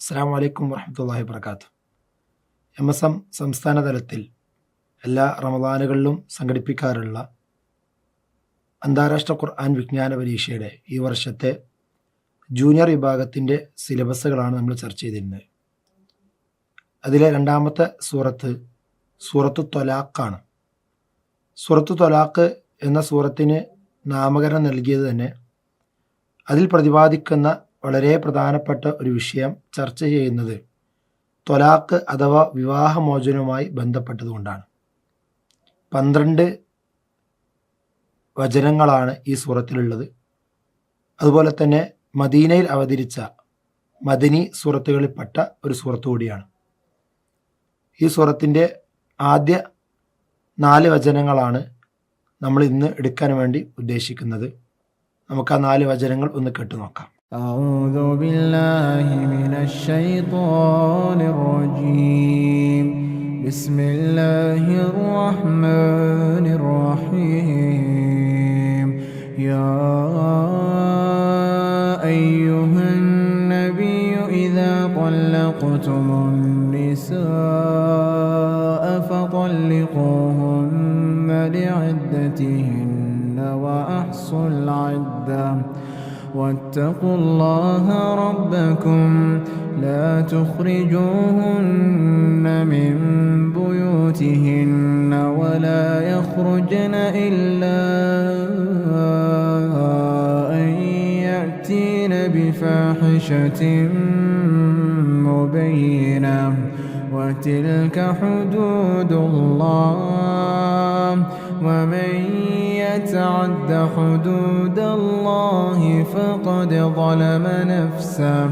അസ്സാം വലൈക്കും വർഹമത്തല്ലാഹി വർക്കാത്തു എം എസ് എം സംസ്ഥാന തലത്തിൽ എല്ലാ റമദാനുകളിലും സംഘടിപ്പിക്കാറുള്ള അന്താരാഷ്ട്ര ഖുർആൻ വിജ്ഞാന പരീക്ഷയുടെ ഈ വർഷത്തെ ജൂനിയർ വിഭാഗത്തിന്റെ സിലബസുകളാണ് നമ്മൾ ചർച്ച ചെയ്തിരുന്നത്. അതിലെ രണ്ടാമത്തെ സൂറത്ത് സൂറത്ത് തൊലാഖാണ്. സൂറത്ത് തൊലാഖ് എന്ന സൂറത്തിന് നാമകരണം നൽകിയത് തന്നെ അതിൽ പ്രതിപാദിക്കുന്ന വളരെ പ്രധാനപ്പെട്ട ഒരു വിഷയം ചർച്ച ചെയ്യുന്നത് തൊലാക്ക് അഥവാ വിവാഹമോചനവുമായി ബന്ധപ്പെട്ടതുകൊണ്ടാണ്. പന്ത്രണ്ട് വചനങ്ങളാണ് ഈ സൂറത്തിലുള്ളത്. അതുപോലെ തന്നെ മദീനയിൽ അവതരിച്ച മദനി സൂറത്തുകളിൽപ്പെട്ട ഒരു സൂറത്ത് കൂടിയാണ്. ഈ സൂറത്തിന്റെ ആദ്യ നാല് വചനങ്ങളാണ് നമ്മൾ ഇന്ന് എടുക്കാൻ വേണ്ടി ഉദ്ദേശിക്കുന്നത്. നമുക്ക് ആ നാല് വചനങ്ങൾ ഒന്ന് കേട്ടു നോക്കാം. أعوذ بالله من الشيطان الرجيم. بسم الله الرحمن الرحيم. يا أيها النبي إذا طلقتم النساء فطلقوهن لعدتهن وأحصوا العدة. واتقوا الله ربكم لا تخرجوهن من بيوتهن ولا يخرجن إلا أن يأتين بفاحشة مبينة. وتلك حدود الله. ومن يتعد حدود الله فقد ظلم نفسه.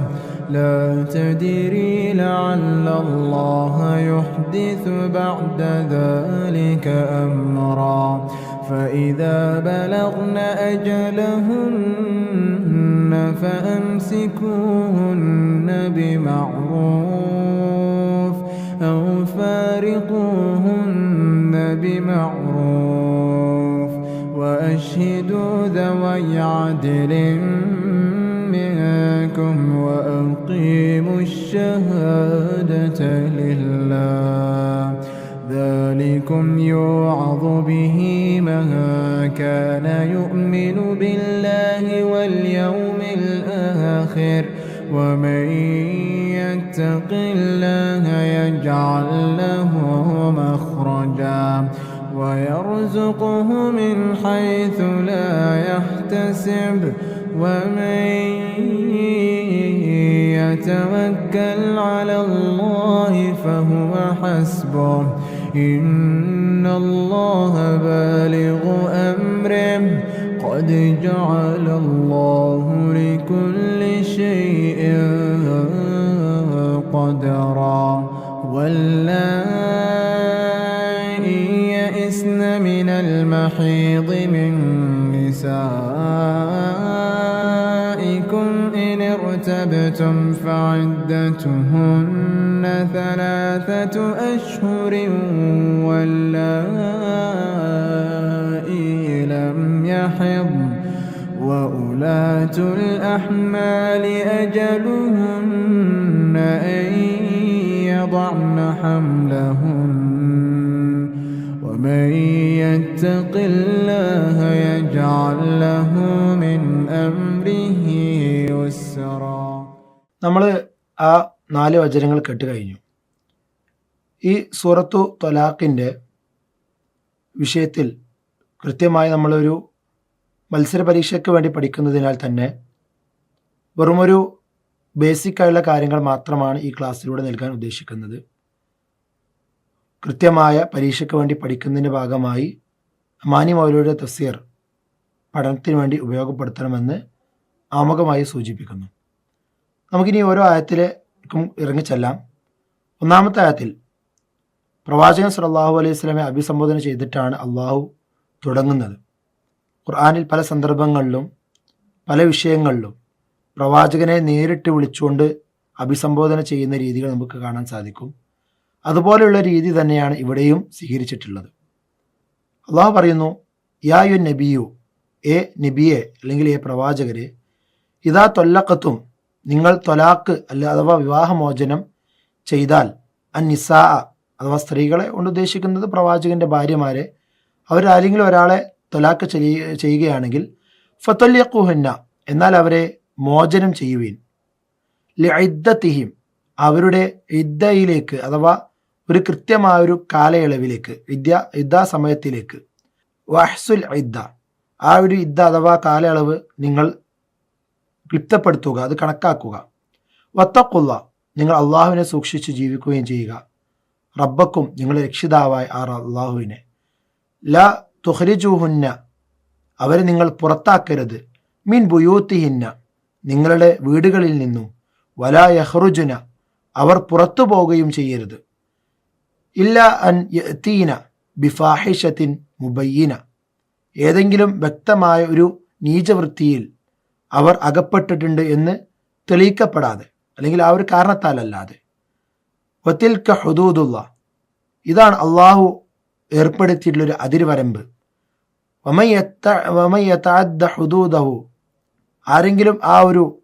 لا تدري لعل الله يحدث بعد ذلك أمرا. فإذا بلغن أجلهن فأمسكوهن بمعروف أو فارقوهن بمعروف. وأشهدوا ذوي عدل منكم وأقيموا الشهادة لله. ذلكم يوعظ به من كان يؤمن بالله واليوم الآخر. ومن يتق الله يجعل ويرزقه من حيث لا يحتسب ومن يتوكل على الله فهو حسبه. إن الله بالغ أمره. قد جعل الله لكل شيء قدرا. واللائي المحيض من نسائكم إن ارتبتم فعدتهن ثلاثة أشهر واللائي لم يحضن وأولاة الأحمال أجلهن أن يضعن حملهن ومن يتق الله يجعل له من أمره يسرا നമ്മൾ ആ നാല് വചനങ്ങൾ കേട്ട് കഴിഞ്ഞു ഈ സൂറത്തു തൊലാഖിൻ്റെ വിഷയത്തിൽ കൃത്യമായി നമ്മളൊരു മത്സര പരീക്ഷയ്ക്ക് വേണ്ടി പഠിക്കുന്നതിനാൽ തന്നെ വെറുമൊരു ബേസിക്കായുള്ള കാര്യങ്ങൾ മാത്രമാണ് ഈ ക്ലാസ്സിലൂടെ നൽകാൻ ഉദ്ദേശിക്കുന്നത് കൃത്യമായ പരീക്ഷയ്ക്ക് വേണ്ടി പഠിക്കുന്നതിന്റെ ഭാഗമായി മാനി മൗലയുടെ തഫ്സീർ പഠനത്തിന് വേണ്ടി ഉപയോഗപ്പെടുത്തണമെന്ന് ആമുഖമായി സൂചിപ്പിക്കുന്നു. നമുക്കിനി ഓരോ ആയത്തിലേക്കും ഇറങ്ങിച്ചെല്ലാം ഒന്നാമത്തെ ആയത്തിൽ പ്രവാചകൻ സല്ലല്ലാഹു അലൈഹി സ്വലമെ അഭിസംബോധന ചെയ്തിട്ടാണ് അള്ളാഹു തുടങ്ങുന്നത്. ഖുർആാനിൽ പല സന്ദർഭങ്ങളിലും പല വിഷയങ്ങളിലും പ്രവാചകനെ നേരിട്ട് വിളിച്ചുകൊണ്ട് അഭിസംബോധന ചെയ്യുന്ന രീതികൾ നമുക്ക് കാണാൻ സാധിക്കും. അതുപോലെയുള്ള രീതി തന്നെയാണ് ഇവിടെയും സ്വീകരിച്ചിട്ടുള്ളത്. അള്ളാഹു പറയുന്നു യാ യു നബിയു എ നബിയെ അല്ലെങ്കിൽ എ പ്രവാചകരെ ഇതാ തൊല്ലക്കത്തും നിങ്ങൾ തൊലാക്ക് അല്ല അഥവാ വിവാഹമോചനം ചെയ്താൽ അന്നിസാ നിസാ അഥവാ സ്ത്രീകളെ കൊണ്ട് ഉദ്ദേശിക്കുന്നത് പ്രവാചകന്റെ ഭാര്യമാരെ അവരാരെങ്കിലും ഒരാളെ തൊലാക്ക് ചെയ്യ- ചെയ്യുകയാണെങ്കിൽ ഫത്തൊല്യക്കുഹന്ന എന്നാൽ അവരെ മോചനം ചെയ്യുവീൻ. ലിഇദ്ദത്തിഹിം അവരുടെ ഇദ്ദയിലേക്ക് അഥവാ ഒരു കൃത്യമായ ഒരു കാലയളവിലേക്ക് വിദ്യ ഇദ്ദ സമയത്തിലേക്ക് വഹ്സുൽ ഇദ്ദ. ആ ഒരു യുദ്ധ അഥവാ കാലയളവ് നിങ്ങൾ ക്ലിപ്തപ്പെടുത്തുക അത് കണക്കാക്കുക. വത്തക്കുള്ള നിങ്ങൾ അള്ളാഹുവിനെ സൂക്ഷിച്ച് ജീവിക്കുകയും ചെയ്യുക. റബ്ബക്കും നിങ്ങൾ രക്ഷിതാവായി ആ അള്ളാഹുവിനെ. ല തുഹരിജുഹുന്ന അവരെ നിങ്ങൾ പുറത്താക്കരുത്. മീൻ ബുയൂത്തിഹിന്ന. നിങ്ങളുടെ വീടുകളിൽ നിന്നും. വലാ യഹ്റുജുന. അവർ പുറത്തു പോവുകയും ചെയ്യരുത്. ഇല്ല അൻ ബിഫാഹിഷത്തിൻ മുബയ്യന. ഏതെങ്കിലും വ്യക്തമായ ഒരു നീചവൃത്തിയിൽ അവർ അകപ്പെട്ടിട്ടുണ്ട് എന്ന് തെളിയിക്കപ്പെടാതെ അല്ലെങ്കിൽ ആ ഒരു കാരണത്താലല്ലാതെ. വത്തിൽക്ക ഹുദൂദുള്ള ഇതാണ് അള്ളാഹു ഏർപ്പെടുത്തിയിട്ടുള്ളൊരു അതിരുവരമ്പ്. വമയ്യത്താദ്ദ ഹുദൂദഹു. ആരെങ്കിലും ആ ഒരു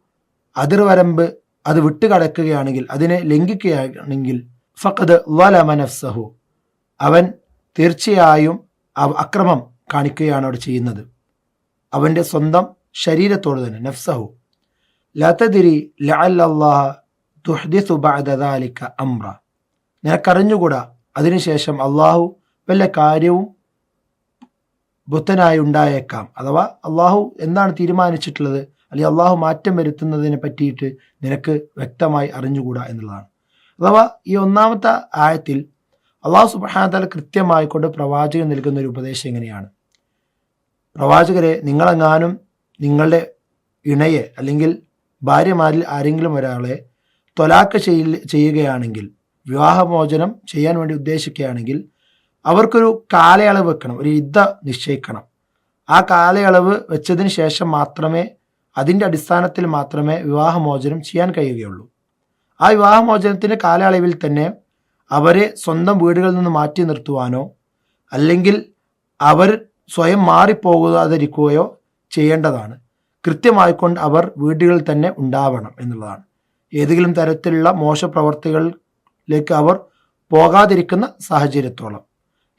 അതിർവരമ്പ് അത് വിട്ടുകടക്കുകയാണെങ്കിൽ അതിനെ ലംഘിക്കുകയാണെങ്കിൽ ഫഖദ് നഫ്സഹു. അവൻ തീർച്ചയായും അക്രമം കാണിക്കുകയാണ് അവിടെ ചെയ്യുന്നത്. അവന്റെ സ്വന്തം ശരീരത്തോട് തന്നെ നഫ്സഹു. ലതദിരി ലഅല്ലല്ലാഹ തുഹ്ദിസു ബഅദ ദാലിക അംറ. നിനക്കറിഞ്ഞുകൂടാ അതിനുശേഷം അള്ളാഹു വല്ല കാര്യവും ബുദ്ധനായി ഉണ്ടായേക്കാം. അഥവാ അള്ളാഹു എന്താണ് തീരുമാനിച്ചിട്ടുള്ളത്? അല്ലെങ്കിൽ അള്ളാഹു മാറ്റം വരുത്തുന്നതിനെ പറ്റിയിട്ട് നിനക്ക് വ്യക്തമായി അറിഞ്ഞുകൂടാ എന്നുള്ളതാണ്. അഥവാ ഈ ഒന്നാമത്തെ ആയത്തിൽ അള്ളാഹു സുബാനത്താല കൃത്യമായിക്കൊണ്ട് പ്രവാചകൻ നൽകുന്ന ഒരു ഉപദേശം എങ്ങനെയാണ്? പ്രവാചകരെ നിങ്ങളെങ്ങാനും നിങ്ങളുടെ ഇണയെ അല്ലെങ്കിൽ ഭാര്യമാരിൽ ആരെങ്കിലും ഒരാളെ തൊലാക്ക് ചെയ്യ ചെയ്യുകയാണെങ്കിൽ വിവാഹമോചനം ചെയ്യാൻ വേണ്ടി ഉദ്ദേശിക്കുകയാണെങ്കിൽ അവർക്കൊരു കാലയളവ് വെക്കണം ഒരു യുദ്ധ നിശ്ചയിക്കണം. ആ കാലയളവ് വെച്ചതിന് ശേഷം മാത്രമേ അതിന്റെ അടിസ്ഥാനത്തിൽ മാത്രമേ വിവാഹമോചനം ചെയ്യാൻ കഴിയുകയുള്ളൂ. ആ വിവാഹമോചനത്തിന്റെ കാലയളവിൽ തന്നെ അവരെ സ്വന്തം വീടുകളിൽ നിന്ന് മാറ്റി നിർത്തുവാനോ അല്ലെങ്കിൽ അവർ സ്വയം മാറിപ്പോകാതിരിക്കുകയോ ചെയ്യേണ്ടതാണ്. കൃത്യമായിക്കൊണ്ട് അവർ വീടുകളിൽ തന്നെ ഉണ്ടാവണം എന്നുള്ളതാണ്. ഏതെങ്കിലും തരത്തിലുള്ള മോശപ്രവർത്തികളിലേക്ക് അവർ പോകാതിരിക്കുന്ന സാഹചര്യത്തോളം.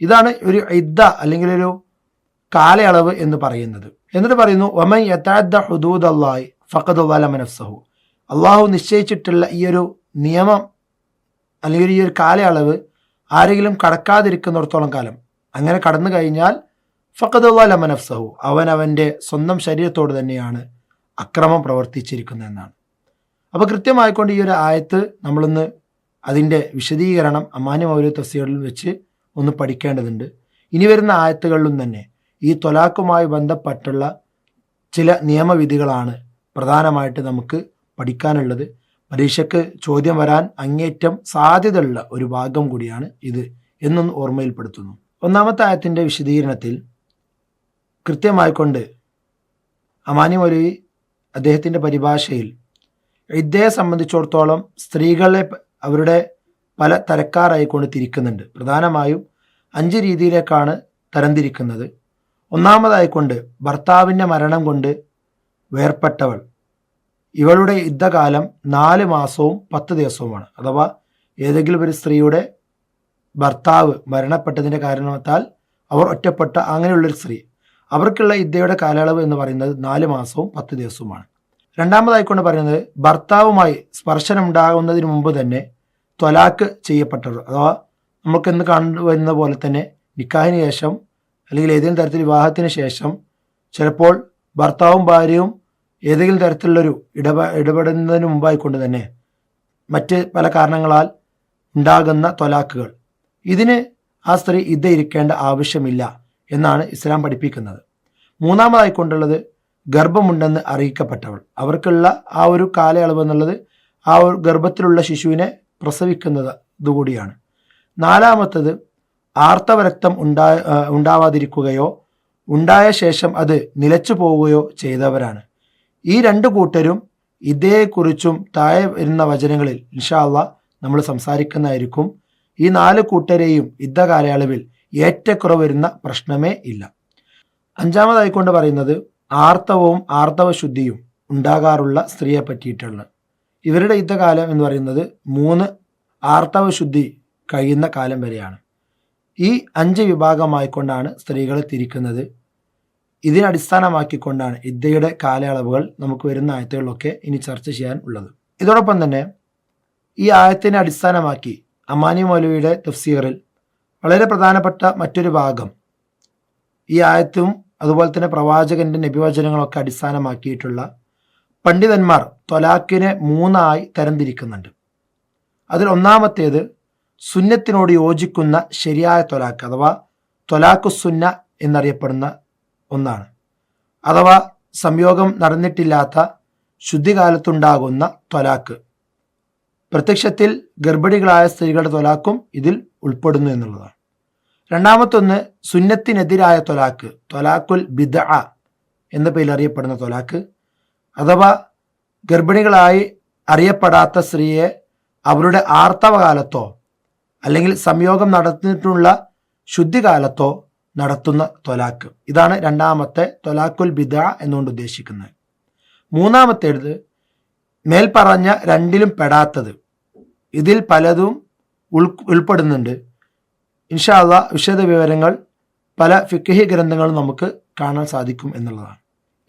ഇതാണ് ഒരു ഇദ്ദ അല്ലെങ്കിൽ ഒരു കാലയളവ് എന്ന് പറയുന്നത്. എന്നിട്ട് പറയുന്നു വമൻ യഥാദ ഹുദൂദ് അള്ളാഹി ഫഖദ് നഫ്സഹു. അള്ളാഹു നിശ്ചയിച്ചിട്ടുള്ള ഈ ഒരു നിയമം അല്ലെങ്കിൽ ഈ ഒരു കാലയളവ് ആരെങ്കിലും കടക്കാതിരിക്കുന്നിടത്തോളം കാലം. അങ്ങനെ കടന്നു കഴിഞ്ഞാൽ ഫഖദ് നഫ്സഹു. അവൻ അവന്റെ സ്വന്തം ശരീരത്തോട് തന്നെയാണ് അക്രമം പ്രവർത്തിച്ചിരിക്കുന്നതെന്നാണ് അപ്പോൾ കൃത്യമായിക്കൊണ്ട് ഈ ഒരു ആയത്ത് നമ്മളൊന്ന് അതിന്റെ വിശദീകരണം അമാന്യ മൗര്യ തഫ്സീറിൽ വെച്ച് ഒന്ന് പഠിക്കേണ്ടതുണ്ട്. ഇനി വരുന്ന ആയത്തുകളിലും തന്നെ ഈ തൊലാക്കുമായി ബന്ധപ്പെട്ടുള്ള ചില നിയമവിധികളാണ് പ്രധാനമായിട്ട് നമുക്ക് പഠിക്കാനുള്ളത്. പരീക്ഷയ്ക്ക് ചോദ്യം വരാൻ അങ്ങേറ്റം സാധ്യതയുള്ള ഒരു ഭാഗം കൂടിയാണ് ഇത് എന്നൊന്ന് ഓർമ്മയിൽപ്പെടുത്തുന്നു. ഒന്നാമത്തെ ആയത്തിന്റെ വിശദീകരണത്തിൽ കൃത്യമായിക്കൊണ്ട് അമാനി മൊലി അദ്ദേഹത്തിന്റെ പരിഭാഷയിൽ ഇദ്ദേഹം സംബന്ധിച്ചിടത്തോളം സ്ത്രീകളെ അവരുടെ പല തരക്കാരായിക്കൊണ്ട് തിരിക്കുന്നുണ്ട്. പ്രധാനമായും അഞ്ച് രീതിയിലേക്കാണ് തരംതിരിക്കുന്നത്. ഒന്നാമതായിക്കൊണ്ട് ഭർത്താവിന്റെ മരണം കൊണ്ട് വേർപെട്ടവൾ ഇവളുടെ യുദ്ധകാലം നാല് മാസവും പത്ത് ദിവസവുമാണ്. അഥവാ ഏതെങ്കിലും ഒരു സ്ത്രീയുടെ ഭർത്താവ് മരണപ്പെട്ടതിന്റെ കാരണത്താൽ അവർ ഒറ്റപ്പെട്ട അങ്ങനെയുള്ളൊരു സ്ത്രീ. അവർക്കുള്ള യുദ്ധയുടെ കാലയളവ് എന്ന് പറയുന്നത് നാല് മാസവും പത്ത് ദിവസവുമാണ്. രണ്ടാമതായിക്കൊണ്ട് പറയുന്നത് ഭർത്താവുമായി സ്പർശനം ഉണ്ടാകുന്നതിന് മുമ്പ് തന്നെ ത്വലാക്ക് ചെയ്യപ്പെട്ടവർ. അഥവാ നമുക്കിന്ന് കണ്ടുവരുന്ന പോലെ തന്നെ നിക്കാഹിന് ശേഷം അല്ലെങ്കിൽ ഏതെങ്കിലും തരത്തിൽ വിവാഹത്തിന് ശേഷം ചിലപ്പോൾ ഭർത്താവും ഭാര്യയും ഏതെങ്കിലും തരത്തിലുള്ളൊരു ഇടപ ഇടപെടുന്നതിന് മുമ്പായിക്കൊണ്ട് തന്നെ മറ്റ് പല കാരണങ്ങളാൽ ഉണ്ടാകുന്ന തൊലാക്കുകൾ. ഇതിന് ആ സ്ത്രീ ഇത് ഇരിക്കേണ്ട ആവശ്യമില്ല എന്നാണ് ഇസ്ലാം പഠിപ്പിക്കുന്നത്. മൂന്നാമതായിക്കൊണ്ടുള്ളത് ഗർഭമുണ്ടെന്ന് അറിയിക്കപ്പെട്ടവൾ. അവർക്കുള്ള ആ ഒരു കാലയളവ് എന്നുള്ളത് ആ ഒരു ഗർഭത്തിലുള്ള ശിശുവിനെ പ്രസവിക്കുന്നത് ഇതുകൂടിയാണ് നാലാമത്തത് ആർത്തവരക്തം ഉണ്ടാ ഉണ്ടാവാതിരിക്കുകയോ ഉണ്ടായ ശേഷം അത് നിലച്ചു പോവുകയോ ചെയ്തവരാണ്. ഈ രണ്ട് കൂട്ടരും ഇതേക്കുറിച്ചും താഴെ വരുന്ന വചനങ്ങളിൽ ഇൻഷാല്ല നമ്മൾ സംസാരിക്കുന്നതായിരിക്കും. ഈ നാല് കൂട്ടരെയും യുദ്ധ കാലയളവിൽ ഏറ്റക്കുറവ് വരുന്ന പ്രശ്നമേ ഇല്ല. അഞ്ചാമതായിക്കൊണ്ട് പറയുന്നത് ആർത്തവവും ആർത്തവ ശുദ്ധിയും ഉണ്ടാകാറുള്ള സ്ത്രീയെ പറ്റിയിട്ടുള്ള ഇവരുടെ യുദ്ധകാലം എന്ന് പറയുന്നത് മൂന്ന് ആർത്തവശുദ്ധി കഴിയുന്ന കാലം വരെയാണ്. ഈ അഞ്ച് വിഭാഗമായിക്കൊണ്ടാണ് സ്ത്രീകളെ തിരിക്കുന്നത്. ഇതിനെ അടിസ്ഥാനമാക്കിക്കൊണ്ടാണ് ഇദ്ദയുടെ കാലയളവുകൾ നമുക്ക് വരുന്ന ആയത്തുകളിലൊക്കെ ഇനി ചർച്ച ചെയ്യാൻ ഉള്ളത്. ഇതോടൊപ്പം തന്നെ ഈ ആയത്തിനെ അടിസ്ഥാനമാക്കി അമാനി മൗലവിയുടെ തഫ്സീറിൽ വളരെ പ്രധാനപ്പെട്ട മറ്റൊരു ഭാഗം ഈ ആയത്തും അതുപോലെ തന്നെ പ്രവാചകന്റെ നബിവചനങ്ങളൊക്കെ അടിസ്ഥാനമാക്കിയിട്ടുള്ള പണ്ഡിതന്മാർ തൊലാക്കിനെ മൂന്നായി തരംതിരിക്കുന്നുണ്ട്. അതിൽ ഒന്നാമത്തേത് സുന്നത്തിനോട് യോജിക്കുന്ന ശരിയായ തൊലാക്ക് അഥവാ തൊലാക്കു സുന്ന എന്നറിയപ്പെടുന്ന ഒന്നാണ്. അഥവാ സംയോഗം നടന്നിട്ടില്ലാത്ത ശുദ്ധികാലത്തുണ്ടാകുന്ന തൊലാക്ക്. പ്രത്യക്ഷത്തിൽ ഗർഭിണികളായ സ്ത്രീകളുടെ ത്വലാക്കും ഇതിൽ ഉൾപ്പെടുന്നു എന്നുള്ളതാണ്. രണ്ടാമത്തൊന്ന് സുന്നത്തിനെതിരായ തൊലാക്ക് തൊലാക്കുൽ ബിദ എന്ന പേരിൽ അറിയപ്പെടുന്ന തൊലാക്ക്. അഥവാ ഗർഭിണികളായി അറിയപ്പെടാത്ത സ്ത്രീയെ അവരുടെ ആർത്തവകാലത്തോ അല്ലെങ്കിൽ സംയോഗം നടത്തിയിട്ടുള്ള ശുദ്ധികാലത്തോ നടത്തുന്ന തൊലാക്ക്. ഇതാണ് രണ്ടാമത്തെ തൊലാക്കുൽ ബിദ എന്നുകൊണ്ട് ഉദ്ദേശിക്കുന്നത്. മൂന്നാമത്തേത് മേൽപ്പറഞ്ഞ രണ്ടിലും പെടാത്തത്. ഇതിൽ പലതും ഉൾ ഉൾപ്പെടുന്നുണ്ട്. ഇൻഷാല്ല വിശദ വിവരങ്ങൾ പല ഫിക്കഹി ഗ്രന്ഥങ്ങളും നമുക്ക് കാണാൻ സാധിക്കും എന്നുള്ളതാണ്.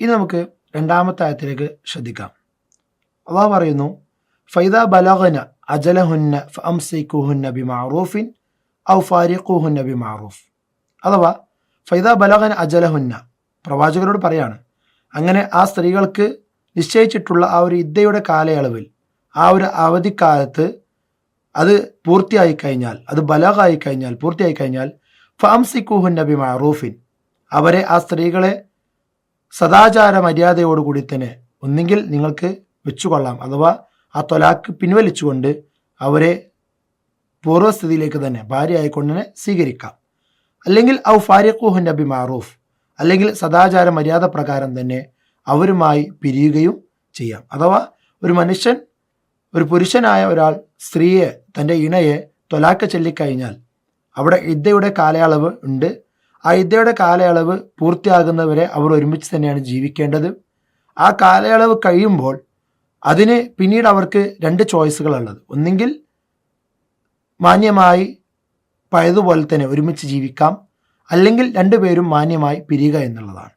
ഇനി നമുക്ക് രണ്ടാമത്തെ ആയത്തിലേക്ക് ശ്രദ്ധിക്കാം. അള്ളാഹ് പറയുന്നു ഫൈദ ബലഹന അജലഹുന്ന ഫംസിക്കുഹുന്ന ബി മാറൂഫിൻ ഔ ഫാരിഖുഹുന്ന ബി മാറൂഫ് അഥവാ ഫൈദ ബലഹൻ അജലഹുന്ന. പ്രവാചകരോട് പറയാണ് അങ്ങനെ ആ സ്ത്രീകൾക്ക് നിശ്ചയിച്ചിട്ടുള്ള ആ ഒരു ഇദ്ദയുടെ കാലയളവിൽ ആ ഒരു അവധിക്കാലത്ത് അത് പൂർത്തിയായി കഴിഞ്ഞാൽ അത് ബലഹായി കഴിഞ്ഞാൽ പൂർത്തിയായി കഴിഞ്ഞാൽ ഫംസിക്കുഹുൻ നബി മാറൂഫിൻ അവരെ ആ സ്ത്രീകളെ സദാചാര മര്യാദയോടുകൂടി തന്നെ ഒന്നുകിൽ നിങ്ങൾക്ക് വെച്ചുകൊള്ളാം അഥവാ ആ തൊലാക്ക് പിൻവലിച്ചുകൊണ്ട് അവരെ പൂർവസ്ഥിതിയിലേക്ക് തന്നെ ഭാര്യയായിക്കൊണ്ട് തന്നെ സ്വീകരിക്കാം. അല്ലെങ്കിൽ ഔ ഫാരിഖുഹു നബി മാറൂഫ്. അല്ലെങ്കിൽ സദാചാര മര്യാദ പ്രകാരം തന്നെ അവരുമായി പിരിയുകയും ചെയ്യാം. അഥവാ ഒരു മനുഷ്യൻ ഒരു പുരുഷനായ ഒരാൾ സ്ത്രീയെ തന്റെ ഇണയെ തൊലാക്ക ചൊല്ലിക്കഴിഞ്ഞാൽ അവിടെ ഇദ്ദയുടെ കാലയളവ് ഉണ്ട്. ആ ഇദ്ദയുടെ കാലയളവ് പൂർത്തിയാകുന്നവരെ അവർ ഒരുമിച്ച് തന്നെയാണ് ജീവിക്കേണ്ടത്. ആ കാലയളവ് കഴിയുമ്പോൾ അതിന് പിന്നീട് അവർക്ക് രണ്ട് ചോയ്സുകളുള്ളത് ഒന്നെങ്കിൽ മാന്യമായി പഴയതുപോലെ തന്നെ ഒരുമിച്ച് ജീവിക്കാം അല്ലെങ്കിൽ രണ്ടുപേരും മാന്യമായി പിരിയുക എന്നുള്ളതാണ്.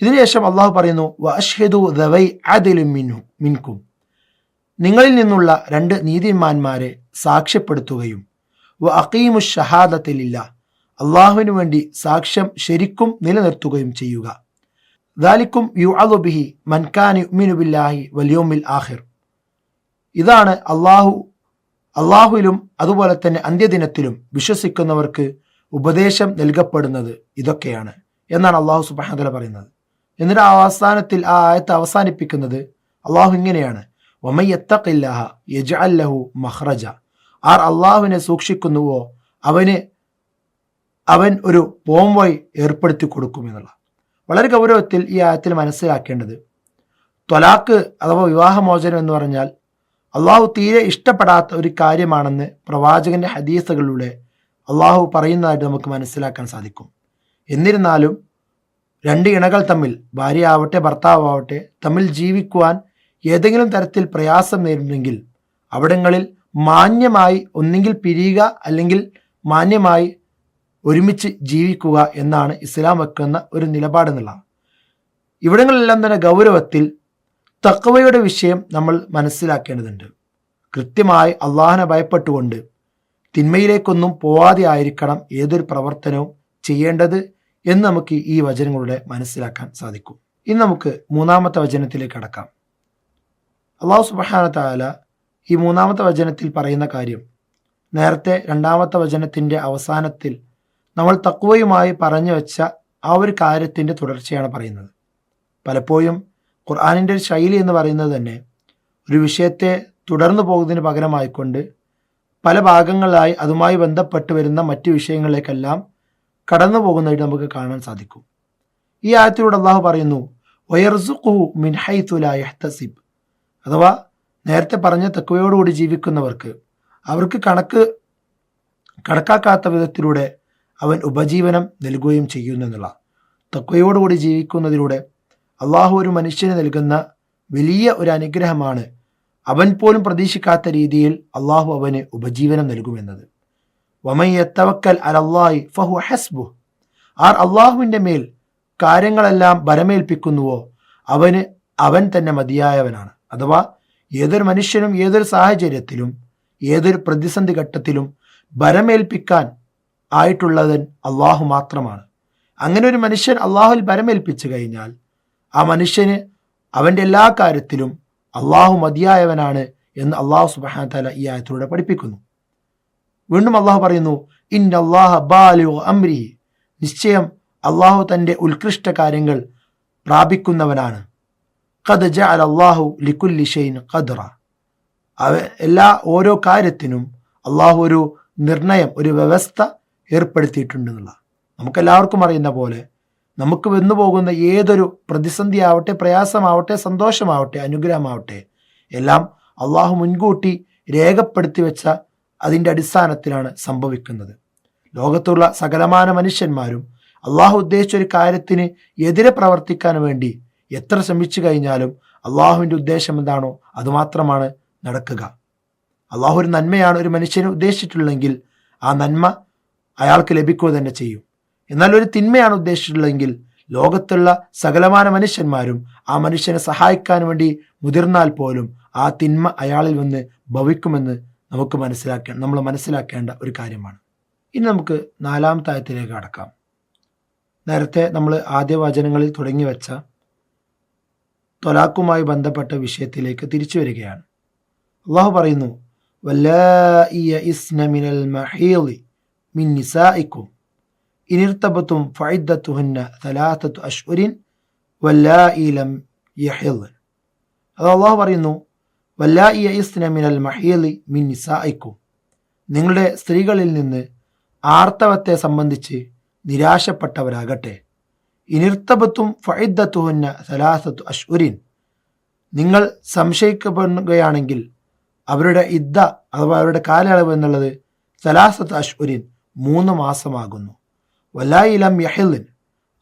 ഇതിനുശേഷം അള്ളാഹു പറയുന്നു വഷ്ഹെദു ദവൈ അദിലും മിൻഹു മിൻകും. നിങ്ങളിൽ നിന്നുള്ള രണ്ട് നീതിമാന്മാരെ സാക്ഷ്യപ്പെടുത്തുകയും വ അക്കീമു ഷഹാദത്തിലില്ല അള്ളാഹുവിനു വേണ്ടി സാക്ഷ്യം ശരിക്കും നിലനിർത്തുകയും ചെയ്യുക. ദാലിക്കും യു അലുബിഹി മൻകാനി ഉമിനുബില്ലാഹി വല്യോമിൽ ആഹിർ ഇതാണ് അള്ളാഹു അള്ളാഹുവിലും അതുപോലെ തന്നെ അന്ത്യദിനത്തിലും വിശ്വസിക്കുന്നവർക്ക് ഉപദേശം നൽകപ്പെടുന്നത് ഇതൊക്കെയാണ് എന്നാണ് അള്ളാഹു സുബാഹതല പറയുന്നത്. എന്നിട്ട് ആ അവസാനത്തിൽ ആ ആയത്ത് അവസാനിപ്പിക്കുന്നത് അള്ളാഹു ഇങ്ങനെയാണ്. മഹ്റജ ആർ അള്ളാഹുവിനെ സൂക്ഷിക്കുന്നുവോ? അവന് അവൻ ഒരു പോംവഴി ഏർപ്പെടുത്തി കൊടുക്കും എന്നുള്ള. വളരെ ഗൗരവത്തിൽ ഈ ആയത്തിൽ മനസ്സിലാക്കേണ്ടത്. ത്വലാക്ക് അഥവാ വിവാഹമോചനം എന്ന് പറഞ്ഞാൽ അള്ളാഹു തീരെ ഇഷ്ടപ്പെടാത്ത ഒരു കാര്യമാണെന്ന് പ്രവാചകന്റെ ഹദീസുകളിലൂടെ അള്ളാഹു പറയുന്നതായിട്ട് നമുക്ക് മനസ്സിലാക്കാൻ സാധിക്കും. എന്നിരുന്നാലും രണ്ട് ഇണകൾ തമ്മിൽ ഭാര്യ ആവട്ടെ ഭർത്താവ് ആവട്ടെ തമ്മിൽ ജീവിക്കുവാൻ ഏതെങ്കിലും തരത്തിൽ പ്രയാസം നേരിടുന്നെങ്കിൽ അവിടങ്ങളിൽ മാന്യമായി ഒന്നെങ്കിൽ പിരിയുക അല്ലെങ്കിൽ മാന്യമായി ഒരുമിച്ച് ജീവിക്കുക എന്നാണ് ഇസ്ലാം വെക്കുന്ന ഒരു നിലപാടെന്നുള്ള ഇവിടങ്ങളിലെല്ലാം തന്നെ ഗൗരവത്തിൽ തക്കവയുടെ വിഷയം നമ്മൾ മനസ്സിലാക്കേണ്ടതുണ്ട്. കൃത്യമായി അള്ളാഹനെ ഭയപ്പെട്ടുകൊണ്ട് തിന്മയിലേക്കൊന്നും പോവാതെ ആയിരിക്കണം ഏതൊരു പ്രവർത്തനവും ചെയ്യേണ്ടത് എന്ന് നമുക്ക് ഈ വചനങ്ങളുടെ മനസ്സിലാക്കാൻ സാധിക്കും. ഇനി നമുക്ക് മൂന്നാമത്തെ വചനത്തിലേക്ക് കടക്കാം. അള്ളാഹു സുബാന താല ഈ മൂന്നാമത്തെ വചനത്തിൽ പറയുന്ന കാര്യം നേരത്തെ രണ്ടാമത്തെ വചനത്തിന്റെ അവസാനത്തിൽ നമ്മൾ തക്കുവയുമായി പറഞ്ഞു വെച്ച ആ ഒരു കാര്യത്തിന്റെ തുടർച്ചയാണ് പറയുന്നത്. പലപ്പോഴും ഖുർആാനിന്റെ ഒരു ശൈലി എന്ന് പറയുന്നത് തന്നെ ഒരു വിഷയത്തെ തുടർന്നു പോകുന്നതിന് പകരമായിക്കൊണ്ട് പല ഭാഗങ്ങളായി അതുമായി ബന്ധപ്പെട്ട് വരുന്ന മറ്റു വിഷയങ്ങളിലേക്കെല്ലാം കടന്നു പോകുന്നതായിട്ട് നമുക്ക് കാണാൻ സാധിക്കും. ഈ ആയത്തിലൂടെ അള്ളാഹു പറയുന്നു വയർസുഖു മിൻഹൈത്തുലായഹ്തസിബ് അഥവാ നേരത്തെ പറഞ്ഞ തെക്കുവയോടുകൂടി ജീവിക്കുന്നവർക്ക് അവർക്ക് കണക്ക് കണക്കാക്കാത്ത വിധത്തിലൂടെ അവൻ ഉപജീവനം നൽകുകയും ചെയ്യുന്നു എന്നുള്ള തക്വയോടുകൂടി ജീവിക്കുന്നതിലൂടെ അള്ളാഹു ഒരു മനുഷ്യന് നൽകുന്ന വലിയ ഒരു അനുഗ്രഹമാണ്. അവൻ പോലും പ്രതീക്ഷിക്കാത്ത രീതിയിൽ അള്ളാഹു അവന് ഉപജീവനം നൽകുമെന്നത്. വമയ്യത്തവക്കൽ അലല്ലായി ഫഹു ഹസ്ബു. ആർ അള്ളാഹുവിന്റെ മേൽ കാര്യങ്ങളെല്ലാം ബലമേൽപ്പിക്കുന്നുവോ അവന് അവൻ തന്നെ മതിയായവനാണ്. അഥവാ ഏതൊരു മനുഷ്യനും ഏതൊരു സാഹചര്യത്തിലും ഏതൊരു പ്രതിസന്ധി ഘട്ടത്തിലും ബലമേൽപ്പിക്കാൻ ആയിട്ടുള്ളതൻ അള്ളാഹു മാത്രമാണ്. അങ്ങനെ ഒരു മനുഷ്യൻ അള്ളാഹുൽ ബലമേൽപ്പിച്ചു കഴിഞ്ഞാൽ ആ മനുഷ്യന് അവന്റെ എല്ലാ കാര്യത്തിലും അള്ളാഹു മതിയായവനാണ് എന്ന് അള്ളാഹു സുബാന ഈ ആയത്തിലൂടെ പഠിപ്പിക്കുന്നു. വീണ്ടും അള്ളാഹു പറയുന്നു ഇൻ അള്ളാഹ ബാലു അമ്രി നിശ്ചയം അള്ളാഹു തന്റെ ഉത്കൃഷ്ട കാര്യങ്ങൾ പ്രാപിക്കുന്നവനാണ്. ഖദ് അൽ അള്ളാഹു ലിക്കുല്ലി ഷൈൻ ഖദ്റ. അവ എല്ലാ ഓരോ കാര്യത്തിനും അള്ളാഹു ഒരു നിർണയം ഒരു വ്യവസ്ഥ ഏർപ്പെടുത്തിയിട്ടുണ്ടെന്നുള്ള നമുക്കെല്ലാവർക്കും അറിയുന്ന പോലെ നമുക്ക് വന്നു പോകുന്ന ഏതൊരു പ്രതിസന്ധി ആവട്ടെ പ്രയാസമാവട്ടെ സന്തോഷമാവട്ടെ അനുഗ്രഹമാവട്ടെ എല്ലാം അള്ളാഹു മുൻകൂട്ടി രേഖപ്പെടുത്തി വെച്ച അതിന്റെ അടിസ്ഥാനത്തിലാണ് സംഭവിക്കുന്നത്. ലോകത്തുള്ള സകലമാന മനുഷ്യന്മാരും അള്ളാഹു ഉദ്ദേശിച്ച ഒരു കാര്യത്തിന് എതിരെ പ്രവർത്തിക്കാൻ വേണ്ടി എത്ര ശ്രമിച്ചു കഴിഞ്ഞാലും അള്ളാഹുവിന്റെ ഉദ്ദേശം എന്താണോ അതുമാത്രമാണ് നടക്കുക. അള്ളാഹു ഒരു നന്മയാണ് ഒരു മനുഷ്യന് ഉദ്ദേശിച്ചിട്ടുള്ളെങ്കിൽ ആ നന്മ അയാൾക്ക് ലഭിക്കുക തന്നെ ചെയ്യും. എന്നാൽ ഒരു തിന്മയാണ് ഉദ്ദേശിച്ചിട്ടുള്ളതെങ്കിൽ ലോകത്തുള്ള സകലമാന മനുഷ്യന്മാരും ആ മനുഷ്യനെ സഹായിക്കാൻ വേണ്ടി മുതിർന്നാൽ പോലും ആ തിന്മ അയാളിൽ വന്ന് ഭവിക്കുമെന്ന് നമുക്ക് മനസ്സിലാക്കാൻ നമ്മൾ മനസ്സിലാക്കേണ്ട ഒരു കാര്യമാണ്. ഇനി നമുക്ക് നാലാമത്തെ ആയത്തിലേക്ക് കടക്കാം. നേരത്തെ നമ്മൾ ആദ്യ വചനങ്ങളിൽ തുടങ്ങി വെച്ച തൊലാക്കുമായി ബന്ധപ്പെട്ട വിഷയത്തിലേക്ക് തിരിച്ചു വരികയാണ്. അള്ളാഹു പറയുന്നു വല്ല ഇസ്ന മിനൽ മഹീലി മിൻ നിസായിക്കും ഇനിർത്തബത്തും ഫൈദത്തുഹന്ന തലാത്തത്തു അഷ്ഉരിൻ വല്ലാഇലം യഹിൽ അത് അള്ളാഹു പറയുന്നു വല്ലാഇയ ഇസ്ന മിനൽ മഹീലി മിൻ നിസായിക്കും നിങ്ങളുടെ സ്ത്രീകളിൽ നിന്ന് ആർത്തവത്തെ സംബന്ധിച്ച് നിരാശപ്പെട്ടവരാകട്ടെ. ഇനിർത്തബത്തും ഫൈദത്തുഹന്ന സലാസത്തു അഷ്ഉരിൻ. നിങ്ങൾ സംശയിക്കപ്പെടുകയാണെങ്കിൽ അവരുടെ ഇദ്ദ അഥവാ അവരുടെ കാലയളവ് എന്നുള്ളത് സലാസത്ത് അഷ്ഉരിൻ മൂന്ന് മാസമാകുന്നു. വല്ലായിലം യഹിലിൻ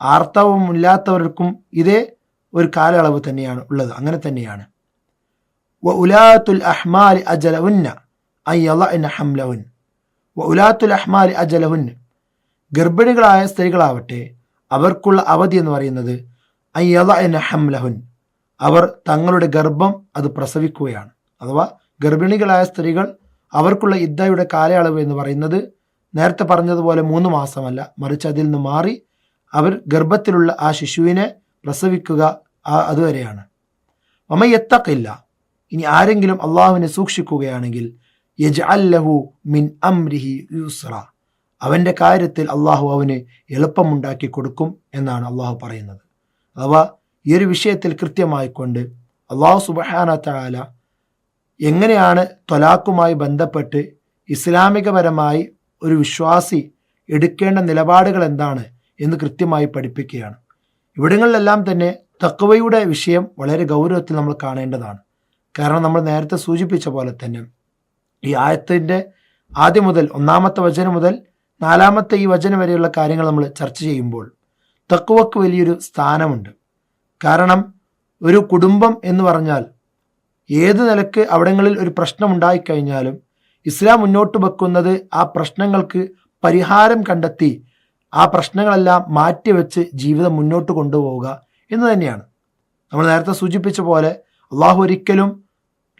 ആർത്തവമില്ലാത്തവർക്കും ഇതേ ഒരു കാലയളവ് തന്നെയാണ് ഉള്ളത്. അങ്ങനെ തന്നെയാണ്. വ ഉലാത്തുൽ അഹ്മാൽ അജലവുന്ന അയ്യല ഹംലവുൻ. വ ഉലാത്തുൽ അഹ്മാൽ അജലവുൻ. ഗർഭിണികളായ സ്ത്രീകളാവട്ടെ അവർക്കുള്ള അവധി എന്ന് പറയുന്നത് അയ്യല ഹംലഹുൻ. അവർ തങ്ങളുടെ ഗർഭം അത് പ്രസവിക്കുകയാണ്. അഥവാ ഗർഭിണികളായ സ്ത്രീകൾ അവർക്കുള്ള ഇദ്ദയുടെ കാലയളവ് എന്ന് പറയുന്നത് നേരത്തെ പറഞ്ഞതുപോലെ മൂന്ന് മാസമല്ല. മറിച്ച് അതിൽ നിന്ന് മാറി അവർ ഗർഭത്തിലുള്ള ആ ശിശുവിനെ പ്രസവിക്കുക അതുവരെയാണ്. മമയത്തക്കില്ല ഇനി ആരെങ്കിലും അള്ളാഹുവിനെ സൂക്ഷിക്കുകയാണെങ്കിൽ യജ് അല്ലഹു മിൻ അംരിഹി യുസ്ര അവന്റെ കാര്യത്തിൽ അള്ളാഹു അവന് എളുപ്പമുണ്ടാക്കി കൊടുക്കും എന്നാണ് അള്ളാഹു പറയുന്നത്. അഥവാ ഈ ഒരു വിഷയത്തിൽ കൃത്യമായിക്കൊണ്ട് അള്ളാഹു സുബഹാന താല എങ്ങനെയാണ് തൊലാക്കുമായി ബന്ധപ്പെട്ട് ഇസ്ലാമികപരമായി ഒരു വിശ്വാസി എടുക്കേണ്ട നിലപാടുകൾ എന്താണ് എന്ന് കൃത്യമായി പഠിപ്പിക്കുകയാണ്. ഇവിടങ്ങളിലെല്ലാം തന്നെ തക്കവയുടെ വിഷയം വളരെ ഗൗരവത്തിൽ നമ്മൾ കാണേണ്ടതാണ്. കാരണം നമ്മൾ നേരത്തെ സൂചിപ്പിച്ച പോലെ തന്നെ ഈ ആയത്തിന്റെ ആദ്യം മുതൽ ഒന്നാമത്തെ വചനം മുതൽ നാലാമത്തെ ഈ വചനം വരെയുള്ള കാര്യങ്ങൾ നമ്മൾ ചർച്ച ചെയ്യുമ്പോൾ തക്കുവക്ക് വലിയൊരു സ്ഥാനമുണ്ട്. കാരണം ഒരു കുടുംബം എന്ന് പറഞ്ഞാൽ ഏത് നിലയ്ക്ക് അവിടങ്ങളിൽ ഒരു പ്രശ്നം ഉണ്ടായിക്കഴിഞ്ഞാലും ഇസ്ലാം മുന്നോട്ട് വെക്കുന്നത് ആ പ്രശ്നങ്ങൾക്ക് പരിഹാരം കണ്ടെത്തി ആ പ്രശ്നങ്ങളെല്ലാം മാറ്റിവെച്ച് ജീവിതം മുന്നോട്ട് കൊണ്ടുപോവുക എന്ന് തന്നെയാണ്. നമ്മൾ നേരത്തെ സൂചിപ്പിച്ച പോലെ അള്ളാഹു ഒരിക്കലും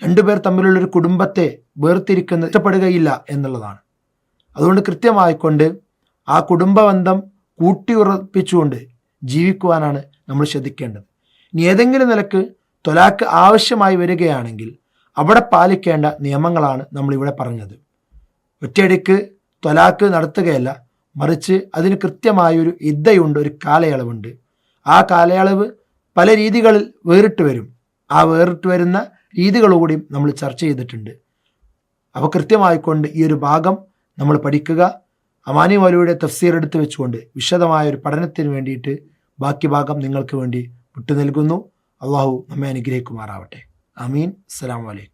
രണ്ടുപേർ തമ്മിലുള്ള ഒരു കുടുംബത്തെ വേർതിരിക്കുന്ന ഇഷ്ടപ്പെടുകയില്ല എന്നുള്ളതാണ്. അതുകൊണ്ട് കൃത്യമായിക്കൊണ്ട് ആ കുടുംബബന്ധം കൂട്ടിയുറപ്പിച്ചുകൊണ്ട് ജീവിക്കുവാനാണ് നമ്മൾ ശ്രദ്ധിക്കേണ്ടത്. ഇനി ഏതെങ്കിലും നിലയ്ക്ക് തൊലാക്ക് ആവശ്യമായി വരികയാണെങ്കിൽ അവിടെ പാലിക്കേണ്ട നിയമങ്ങളാണ് നമ്മളിവിടെ പറഞ്ഞത്. ഒറ്റയടിക്ക് തൊലാക്ക് നടത്തുകയല്ല മറിച്ച് അതിന് കൃത്യമായൊരു ഇദ്ദയുണ്ട് ഒരു കാലയളവുണ്ട്. ആ കാലയളവ് പല രീതികളിൽ വേറിട്ട് വരും. ആ വേറിട്ട് വരുന്ന രീതികളുകൂടിയും നമ്മൾ ചർച്ച ചെയ്തിട്ടുണ്ട്. അപ്പോൾ കൃത്യമായിക്കൊണ്ട് ഈ ഒരു ഭാഗം നമ്മൾ പഠിക്കുക. അമാനി മൗലയുടെ തഫ്സീർ എടുത്തു വെച്ചുകൊണ്ട് വിശദമായ ഒരു പഠനത്തിന് വേണ്ടിയിട്ട് ബാക്കി ഭാഗം നിങ്ങൾക്ക് വേണ്ടി വിട്ടു നൽകുന്നു അള്ളാഹു നമ്മെ അനുഗ്രഹിക്കുമാറാവട്ടെ. آمين. السلام عليكم.